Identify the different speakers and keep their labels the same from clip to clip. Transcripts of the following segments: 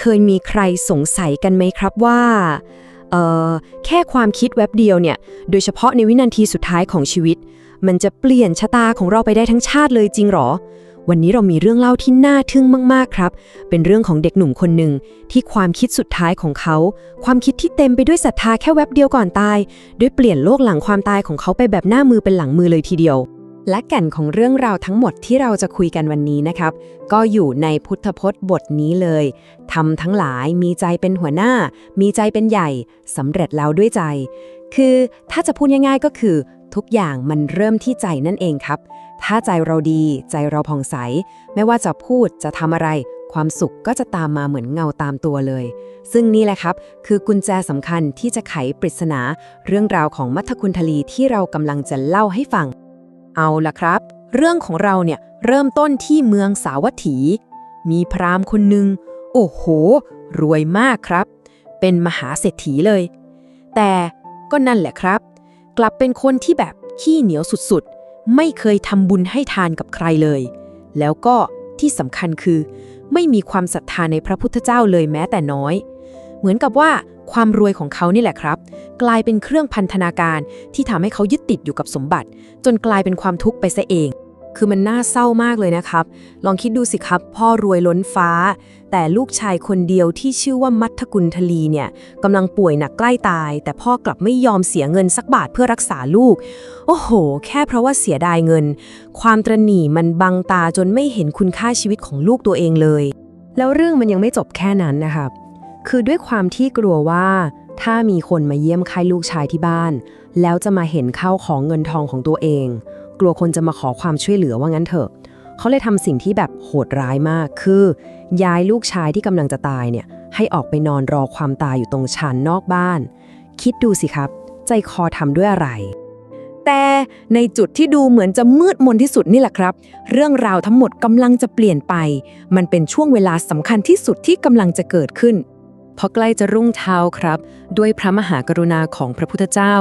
Speaker 1: เคยมีใครสงสัยกันไหมครับว่าเอ่อแค่ความคิดแวบเดียวเนี่ย โดยเฉพาะในวินาทีสุดท้ายของชีวิต มันจะเปลี่ยนชะตาของเราไปได้ทั้งชาติเลยจริงหรอ วันนี้เรามีเรื่องเล่าที่น่าทึ่งมาก ๆ ครับ เป็นเรื่องของเด็กหนุ่มคนหนึ่งที่ความคิดสุดท้ายของเขา ความคิดที่เต็มไปด้วยศรัทธาแค่แวบเดียวก่อนตาย ด้วยเปลี่ยนโลกหลังความตายของเขาไปแบบหน้ามือเป็นหลังมือเลยทีเดียว และแก่นของเรื่องราวทั้งหมดที่เราจะคุยกันวันนี้นะครับ ก็อยู่ในพุทธพจน์บทนี้เลยทำทั้งหลายมีใจเป็นหัวหน้า มีใจเป็นใหญ่สำเร็จแล้วด้วยใจ คือถ้าจะพูดง่ายๆก็คือ ทุกอย่างมันเริ่มที่ใจนั่นเองครับ ถ้าใจเราดีใจเราผ่องใส ไม่ว่าจะพูดจะทำอะไร ความสุขก็จะตามมาเหมือนเงาตามตัวเลย ซึ่งนี่แหละครับ คือกุญแจสำคัญที่จะไขปริศนา เรื่องราวของมัทคุณทลีที่เรากำลังจะเล่าให้ฟัง เอาล่ะครับ เรื่องของเราเนี่ยเริ่มต้นที่เมืองสาวัตถี มีพราหมณ์คนหนึ่งโอ้โห รวยมากครับ เป็นมหาเศรษฐีเลย แต่ก็นั่นแหละครับ กลับเป็นคนที่แบบขี้เหนียวสุดๆ ไม่เคยทำบุญให้ทานกับใครเลย แล้วก็ที่สำคัญคือ ไม่มีความศรัทธาในพระพุทธเจ้าเลยแม้แต่น้อย เหมือนกับว่าความรวยของเขานี่แหละครับ กลายเป็นเครื่องพันธนาการที่ทำให้เขายึดติดอยู่กับสมบัติ จนกลายเป็นความทุกข์ไปซะเอง คือมันน่าเศร้ามากเลยนะครับ ลองคิดดูสิครับ พ่อรวยล้นฟ้า แต่ลูกชายคนเดียวที่ชื่อว่ามัทกุลทลีเนี่ยกำลังป่วยหนักใกล้ตาย แต่พ่อกลับไม่ยอมเสียเงินสักบาทเพื่อรักษาลูก โอ้โห แค่เพราะว่าเสียดายเงิน ความตระหนี่มันบังตาจนไม่เห็นคุณค่าชีวิตของลูกตัวเองเลย แล้วเรื่องมันยังไม่จบแค่นั้นนะครับ คือด้วยความที่กลัวว่า ถ้ามีคนมาเยี่ยมไข้ลูกชายที่บ้าน แล้วจะมาเห็นเข้าของเงินทองของตัวเอง กลัวคนจะมาขอความช่วยเหลือว่างั้นเถอะ เขาเลยทำสิ่งที่แบบโหดร้ายมาก คือย้ายลูกชายที่กำลังจะตายเนี่ย ให้ออกไปนอนรอความตายอยู่ตรงชานนอกบ้าน คิดดูสิครับ ใจคอทำด้วยอะไรแต่ในจุดที่ดูเหมือนจะมืดมนที่สุดนี่แหละครับ เรื่องราวทั้งหมดกำลังจะเปลี่ยนไป มันเป็นช่วงเวลาสำคัญที่สุดที่กำลังจะเกิดขึ้น พอใกล้จะรุ่งเช้าครับ ด้วยพระมหากรุณาของพระพุทธเจ้า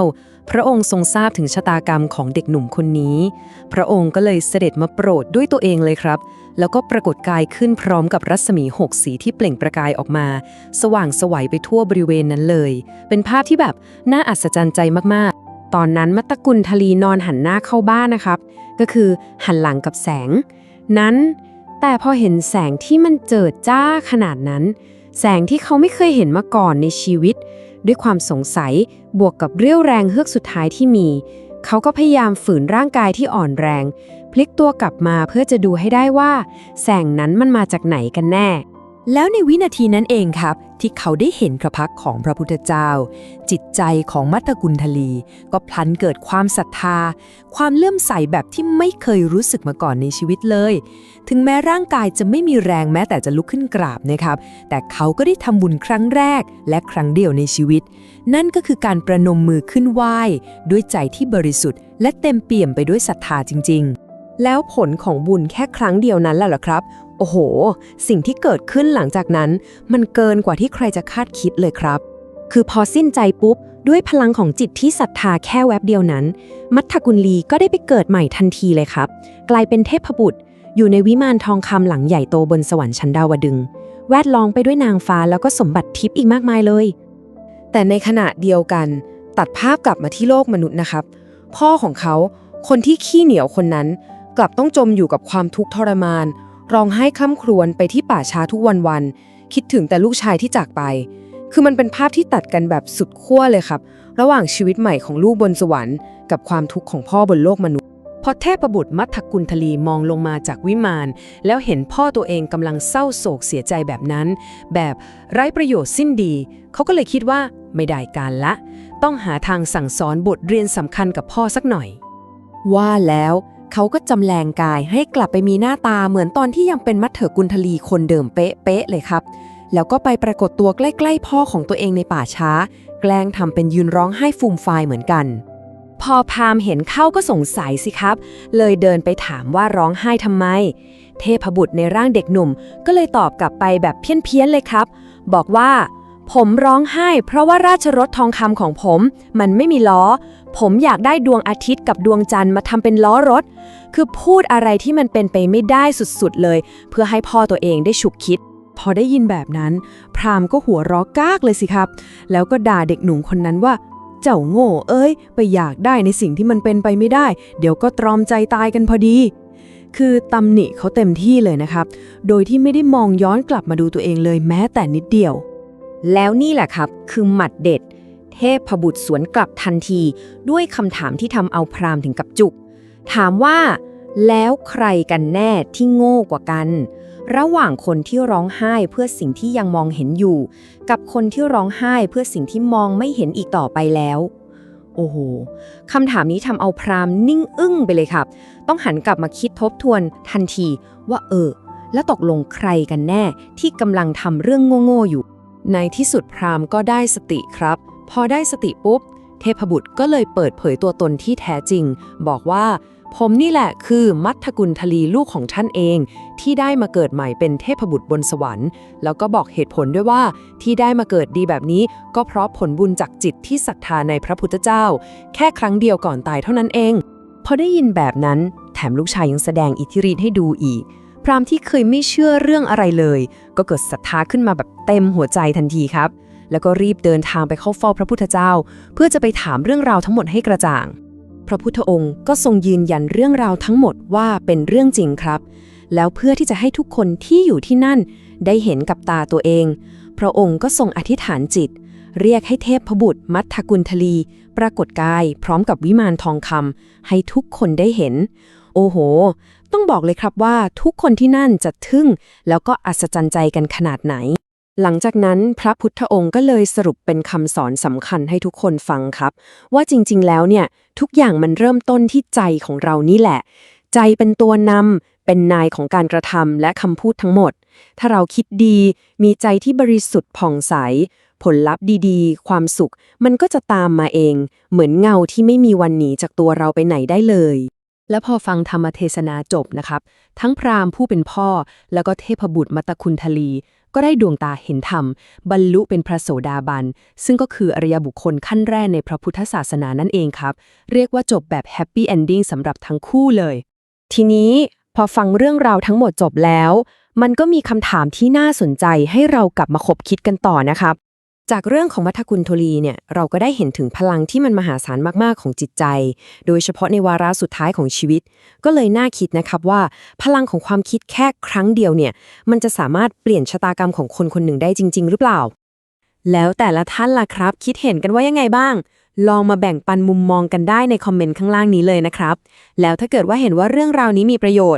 Speaker 1: พระองค์ทรงทราบถึงชะตากรรมของเด็กหนุ่มคนนี้ พระองค์ก็เลยเสด็จมาโปรดด้วยตัวเองเลยครับ แล้วก็ปรากฏกายขึ้นพร้อมกับรัศมีหกสีที่เปล่งประกายออกมา สว่างสวัยไปทั่วบริเวณนั้นเลย เป็นภาพที่แบบน่าอัศจรรย์ใจมากๆ ตอนนั้นมัตตกุลทลีนอนหันหน้าเข้าบ้านนะครับ ก็คือหันหลังกับแสง นั้น แต่พอเห็นแสงที่มันเจิดจ้าขนาดนั้น แสงที่เขาไม่เคยเห็นมาก่อนในชีวิต ด้วยความสงสัยบวกกับเรี่ยวแรงเฮือกสุดท้ายที่มี เขาก็พยายามฝืนร่างกายที่อ่อนแรง พลิกตัวกลับมาเพื่อจะดูให้ได้ว่า แสงนั้นมันมาจากไหนกันแน่ แล้วในวินาทีนั้นเองครับ ที่เขาได้เห็นพระพักของพระพุทธเจ้า จิตใจของมัตตกุลทลี ก็พลันเกิดความศรัทธา ความเลื่อมใสแบบที่ไม่เคยรู้สึกมาก่อนในชีวิตเลย ถึงแม้ร่างกายจะไม่มีแรงแม้แต่จะลุกขึ้นกราบนะครับ แต่เขาก็ได้ทำบุญครั้งแรกและครั้งเดียวในชีวิต นั่นก็คือการประนมมือขึ้นไหว้ ด้วยใจที่บริสุทธิ์ และเต็มเปี่ยมไปด้วยศรัทธาจริง ๆ แล้วผลของบุญแค่ครั้งเดียวนั้นแหละหรอครับ โอ้โห สิ่งที่เกิดขึ้นหลังจากนั้น มันเกินกว่าที่ใครจะคาดคิดเลยครับ คือพอสิ้นใจปุ๊บ ด้วยพลังของจิตที่ศรัทธาแค่แวบเดียวนั้น มัทธกุลลีก็ได้ไปเกิดใหม่ทันทีเลยครับ กลายเป็นเทพบุตร อยู่ในวิมานทองคำหลังใหญ่โตบนสวรรค์ชั้นดาวดึง แวดล้อมไปด้วยนางฟ้าแล้วก็สมบัติทิพย์อีกมากมายเลย แต่ในขณะเดียวกัน ตัดภาพกลับมาที่โลกมนุษย์นะครับ พ่อของเขา คนที่ขี้เหนียวคนนั้น กลับต้องจมอยู่กับความทุกข์ทรมาน ร้องไห้คล่ำครวญไปที่ป่าช้าทุกวันวันๆคิดถึงแต่ลูกชายที่จากไป คือมันเป็นภาพที่ตัดกันแบบสุดขั้วเลยครับ ระหว่างชีวิตใหม่ของลูกบนสวรรค์ กับความทุกข์ของพ่อบนโลกมนุษย์พอเทพบุตรมัทธกุลทลีมองลงมาจากวิมาน แล้วเห็นพ่อตัวเองกำลังเศร้าโศกเสียใจแบบนั้น แบบไร้ประโยชน์สิ้นดี เขาก็เลยคิดว่าไม่ได้การละ ต้องหาทางสั่งสอนบทเรียนสำคัญกับพ่อสักหน่อย ว่าแล้ว เขาก็จำแรงกายให้กลับไปมีหน้าตาเหมือนตอนที่ยังเป็นมัทเถกุลทลีคนเดิมเป๊ะๆเลยครับ แล้วก็ไปปรากฏตัวใกล้ๆพ่อของตัวเองในป่าช้า แกล้งทำเป็นยืนร้องไห้ฟูมฟายเหมือนกัน พอพามเห็นเข้าก็สงสัยสิครับ เลยเดินไปถามว่าร้องไห้ทำไม เทพบุตรในร่างเด็กหนุ่ม ก็เลยตอบกลับไปแบบเพี้ยนๆเลยครับ บอกว่าผมร้องไห้เพราะว่าราชรถทองคำของผม มันไม่มีล้อ ผมอยากได้ดวงอาทิตย์กับดวงจันทร์มาทำเป็นล้อรถ คือพูดอะไรที่มันเป็นไปไม่ได้สุดๆเลย เพื่อให้พ่อตัวเองได้ฉุกคิด พอได้ยินแบบนั้น พราหมณ์ก็หัวร้อกากเลยสิครับ แล้วก็ด่าเด็กหนุ่มคนนั้นว่า เจ้าโง่เอ้ย ไปอยากได้ในสิ่งที่มันเป็นไปไม่ได้ เดี๋ยวก็ตรอมใจตายกันพอดี คือตำหนิเขาเต็มที่เลยนะครับ โดยที่ไม่ได้มองย้อนกลับมาดูตัวเองเลยแม้แต่นิดเดียว
Speaker 2: แล้วนี่แหละครับ คือหมัดเด็ด เทพบุตรสวนกลับทันที ด้วยคำถามที่ทำเอาพราหมณ์ถึงกับจุก ถามว่า แล้วใครกันแน่ที่โง่กว่ากัน ระหว่างคนที่ร้องไห้เพื่อสิ่งที่ยังมองเห็นอยู่ กับคนที่ร้องไห้เพื่อสิ่งที่มองไม่เห็นอีกต่อไปแล้วโอ้โห คำถามนี้ทำเอาพราหม์นิ่งอึ้งไปเลยครับ ต้องหันกลับมาคิดทบทวนทันทีว่าเออ แล้วตกลงใครกันแน่ที่กำลังทำเรื่องโง่ๆอยู่
Speaker 1: ในที่สุดพราหม์ก็ได้สติครับ พอได้สติปุ๊บ เทพบุตรก็เลยเปิดเผยตัวตนที่แท้จริง บอกว่า ผมนี่แหละคือมัทธกุลทลีลูกของท่านเอง ที่ได้มาเกิดใหม่เป็นเทพบุตรบนสวรรค์ แล้วก็บอกเหตุผลด้วยว่าที่ได้มาเกิดดีแบบนี้ ก็เพราะผลบุญจากจิตที่ศรัทธาในพระพุทธเจ้า แค่ครั้งเดียวก่อนตายเท่านั้นเอง พอได้ยินแบบนั้นแถมลูกชายยังแสดงอิทธิฤทธิ์ให้ดูอีกพรามที่เคยไม่เชื่อเรื่องอะไรเลย ก็เกิดศรัทธาขึ้นมาแบบเต็มหัวใจทันทีครับ แล้วก็รีบเดินทางไปเข้าเฝ้าพระพุทธเจ้า เพื่อจะไปถามเรื่องราวทั้งหมดให้กระจ่าง พระพุทธองค์ก็ทรงยืนยันเรื่องราวทั้งหมดว่าเป็นเรื่องจริงครับ แล้วเพื่อที่จะให้ทุกคนที่อยู่ที่นั่น ได้เห็นกับตาตัวเอง พระองค์ก็ทรงอธิษฐานจิต เรียกให้เทพพบุตรมัทธกุลทลี ปรากฏกาย พร้อมกับวิมานทองคำให้ทุกคนได้เห็น โอ้โหต้องบอกเลยครับว่าทุกคนที่นั่นจะทึ่ง แล้วก็อัศจรรย์ใจกันขนาดไหน หลังจากนั้นพระพุทธองค์ก็เลยสรุปเป็นคำสอนสำคัญให้ทุกคนฟังครับ ว่าจริง ๆ แล้วเนี่ยทุกอย่างมันเริ่มต้นที่ใจของเรานี่แหละ ใจเป็นตัวนำเป็นนายของการกระทำและคำพูดทั้งหมด ถ้าเราคิดดีมีใจที่บริสุทธิ์ผ่องใส ผลลัพธ์ดีๆ ความสุข มันก็จะตามมาเอง เหมือนเงาที่ไม่มีวันหนีจากตัวเราไปไหนได้เลยและพอฟังธรรมเทศนาจบนะครับ ทั้งพราหมณ์ผู้เป็นพ่อ แล้วก็เทพบุตรมัตตคุณทลี ก็ได้ดวงตาเห็นธรรม บรรลุเป็นพระโสดาบัน ซึ่งก็คืออริยบุคคลขั้นแรกในพระพุทธศาสนานั่นเองครับ เรียกว่าจบแบบแฮปปี้เอนดิ้งสำหรับทั้งคู่เลย ทีนี้พอฟังเรื่องราวทั้งหมดจบแล้ว มันก็มีคำถามที่น่าสนใจให้เรากลับมาคบคิดกันต่อนะครับ จากเรื่องของมัทกุลโทลีเนี่ยเราก็ได้เห็นถึงพลังที่มันมหาศาลมาก ๆ ของจิตใจ โดยเฉพาะในวาระสุดท้ายของชีวิต ก็เลยน่าคิดนะครับว่า พลังของความคิดแค่ครั้งเดียวเนี่ยมันจะสามารถเปลี่ยนชะตากรรมของคนคนหนึ่งได้จริง ๆ หรือเปล่า แล้วแต่ละท่านล่ะครับ คิดเห็นกันว่ายังไงบ้าง ลองมาแบ่งปันมุมมองกันได้ในคอมเมนต์ข้างล่างนี้เลยนะครับแล้วถ้าเกิดว่าเห็นว่าเรื่องราวนี้มีประโยชน์